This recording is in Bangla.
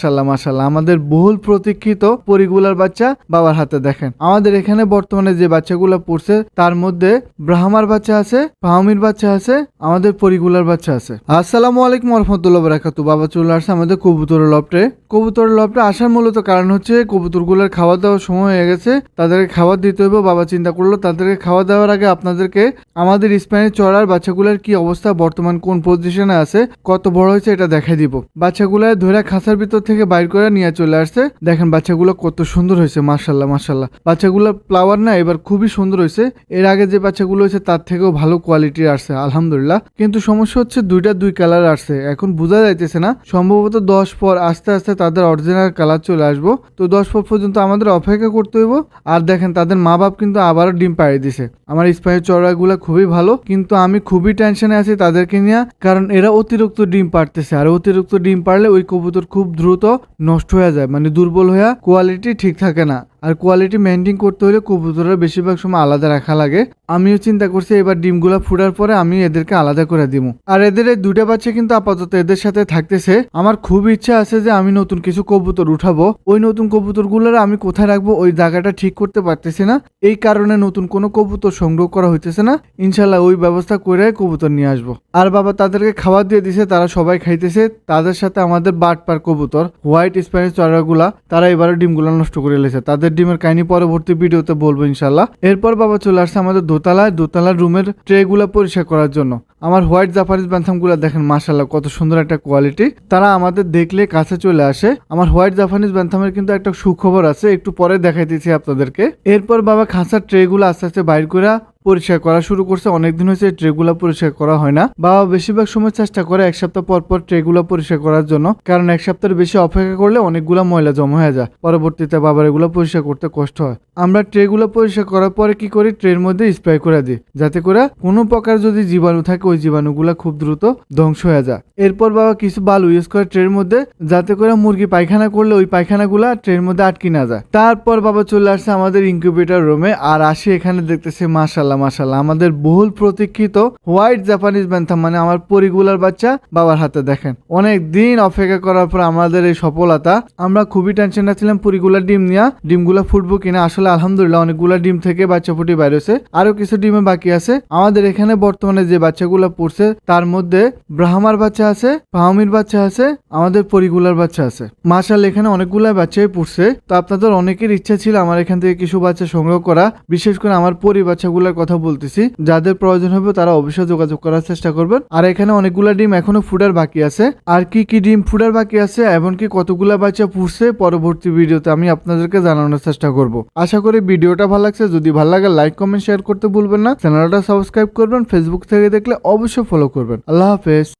মাশাল্লাহ মাশাল্লাহ আমাদের বহুল প্রতীক্ষিত পরিগুলার বাচ্চা বাবার হাতে দেখেন। আমাদের এখানে বর্তমানে যে বাচ্চাগুলো পড়ছে, তার মধ্যে ব্রাহ্মার বাচ্চা আছে, ফাহমির বাচ্চা আছে, আমাদের পরিগুলার বাচ্চা আছে। আসসালামু আলাইকুম রহমতুল্লাহ বারাকাতু বাবা চলে আসছে আমাদের কবুতর লপটে কবুতর লপটে আসার মূলত কারণ হচ্ছে, কবুতরগুলোর খাওয়া দাওয়ার সময় হয়ে গেছে। তাদেরকে খাবার দিতে হবে বাবা চিন্তা করল, তাদেরকে খাওয়া দেওয়ার আগে আপনাদেরকে আমাদের স্পেনের চড়ার বাচ্চাগুলোর কি অবস্থা, বর্তমান কোন পজিশনে আছে, কত বড় হয়েছে, এটা দেখাই দিব। বাচ্চাগুলো ধরে খাঁচার ভিতর থেকে বাইর করে নিয়ে চলে আসছে। দেখেন বাচ্চাগুলো কত সুন্দর হয়েছে মার্শাল্লাহ মার্শাল্লাহ বাচ্চাগুলো ফ্লাওয়ার না, এবার খুবই সুন্দর হয়েছে। এর আগে যে বাচ্চাগুলো হয়েছে, তার থেকেও ভালো কোয়ালিটির আসছে, আলহামদুলিল্লাহ। কিন্তু সমস্যা হচ্ছে দুইটা দুই কালার আসছে। এখন বোঝা যাইতেছে না, সম্ভবত দশ পর আস্তে আস্তে তাদের অরিজিনাল কালার চলে আসব। তো দশ পর পর্যন্ত আমাদের অপেক্ষা করতে হইব। আর দেখেন, তাদের মা বাপ কিন্তু আবারও ডিম পাড়িয়ে দিছে। আমার স্পাইনের চড়াগুলো খুবই ভালো, কিন্তু আমি খুবই টেনশনে আছি তাদেরকে নিয়ে। কারণ এরা অতিরিক্ত ডিম পারতেছে আর অতিরিক্ত ডিম পারলে ওই কবুতর খুব দ্রুত নষ্ট হয়ে যায় মানে দুর্বল হয়ে কোয়ালিটি ঠিক থাকে না। আর কোয়ালিটি মেনটেন করতে হলে কবুতরের বেশিরভাগ সময় আলাদা রাখা লাগে। আমিও চিন্তা করছি এবার ডিমগুলো ফুটার পরে আমি এদেরকে আলাদা করে দিব। আর এদের এই দুটা বাচ্চা কিন্তু আপাতত এদের সাথে থাকতেছে। আমার খুব ইচ্ছা আছে যে আমি নতুন কিছু কবুতর উঠাবো। ওই নতুন কবুতরগুলোর আমি কোথায় রাখব ওই জায়গাটা ঠিক করতে পারতেছি না। এই কারণে নতুন কোনো কবুতর সংগ্রহ করা হইতেছে না। ইনশাল্লাহ ওই ব্যবস্থা করে কবুতর নিয়ে আসব। আর বাবা তাদেরকে খাবার দিয়ে দিছে, তারা সবাই খাইতেছে। তাদের সাথে আমাদের বাট পার কবুতর, হোয়াইট স্প্যানিশ চড়াগুলা, তারা এবারে ডিমগুলো নষ্ট করে লেছে। তাদের ডিমের কাহিনী পরবর্তী ভিডিওতে বলব ইনশাল্লাহ এরপর বাবা চলে আসছে আমাদের দোতলায়, দোতলার রুমের ট্রে গুলা পরিষ্কার করার জন্য। আমার হোয়াইট জাপানিজ ব্যান্থামগুলো দেখেন মাসাল্লাহ কত সুন্দর একটা কোয়ালিটি। তারা আমাদের দেখলে কাছে চলে আসে। আমার হোয়াইট জাপানিজ ব্যান্থামের কিন্তু একটা সুখবর আছে, একটু পরে দেখাইতেছি আপনাদেরকে। এরপর বাবা খাঁচার ট্রে গুলো আস্তে আস্তে বাইর করে পরিষ্কার করা শুরু করছে, অনেকদিন হয়েছে ট্রেগুলা পরিষ্কার করা হয় না। বাবা বেশিরভাগ সময় চেষ্টা করে এক সপ্তাহ পর পর ট্রেগুলা পরিষ্কার করার জন্য, কারণ এক সপ্তাহের বেশি অপেক্ষা করলে অনেকগুলা ময়লা জমা হয়ে যায়। পরবর্তীতে বাবার এগুলো পরিষ্কার করতে কষ্ট হয়। আমরা ট্রেগুলো পরিষ্কার করার পরে কি করি, ট্রের মধ্যে স্প্রে করে দিই, যাতে করে কোনো প্রকার যদি জীবাণু থাকে, ওই জীবাণুগুলা খুব দ্রুত ধ্বংস হয়ে যায়। এরপর বাবা কিছু বালু ইউজ করে ট্রের মধ্যে, যাতে করে মুরগি পায়খানা করলে ওই পায়খানাগুলা ট্রের মধ্যে আটকে না যায়। তারপর বাবা চলে আসছে আমাদের ইনকিউবেটর রুমে আর আসি এখানে দেখতেছি মাশাল্লাহ মাশাল্লাহ আমাদের বহুল প্রতীক্ষিত হোয়াইট জাপানিজ ব্যান্থাম মানে আমার পরিগুলার বাচ্চা বাবার হাতে দেখেন। অনেক দিন অপেক্ষা করার পর আমাদের এই সফলতা, আমরা খুবই টেনশনে ছিলাম পরিগুলার ডিম নিয়ে, ডিমগুলা ফুটবো কিনা। আসলে আলহামদুলিল্লাহ অনেকগুলা ডিম থেকে বাচ্চা ফুটি বাইর হয়েছে। আরও কিছু ডিমে বাকি আছে। আমাদের এখানে বর্তমানে যে বাচ্চাগুলো পড়ছে, তার মধ্যে ব্রাহ্মার বাচ্চা আছে, ফাহমির বাচ্চা আছে, আমাদের পরিগুলার বাচ্চা আছে। মাশাল এখানে অনেকগুলা বাচ্চাই পড়ছে। তো আপনাদের অনেকের ইচ্ছা ছিল আমার এখান থেকে কিছু বাচ্চা সংগ্রহ করা। বিশেষ করে আমার পরি বাচ্চাগুলোর কথা বলতেছি। যাদের প্রয়োজন হবে তারা অবশ্যই যোগাযোগ করার চেষ্টা করবেন। আর এখানে অনেকগুলা ডিম এখনও ফুডার বাকি আছে। আর কি কি ডিম ফুডার বাকি আছে, এমনকি কতগুলা বাচ্চা পুষছে, পরবর্তী ভিডিওতে আমি আপনাদেরকে জানানোর চেষ্টা করব। আশা করি ভিডিওটা ভালো লাগছে। যদি ভালো লাগে লাইক কমেন্ট শেয়ার করতে ভুলবেন না। চ্যানেলটা সাবস্ক্রাইব করবেন। ফেসবুক থেকে দেখলে অবশ্যই ফলো করবেন। আল্লাহ হাফেজ।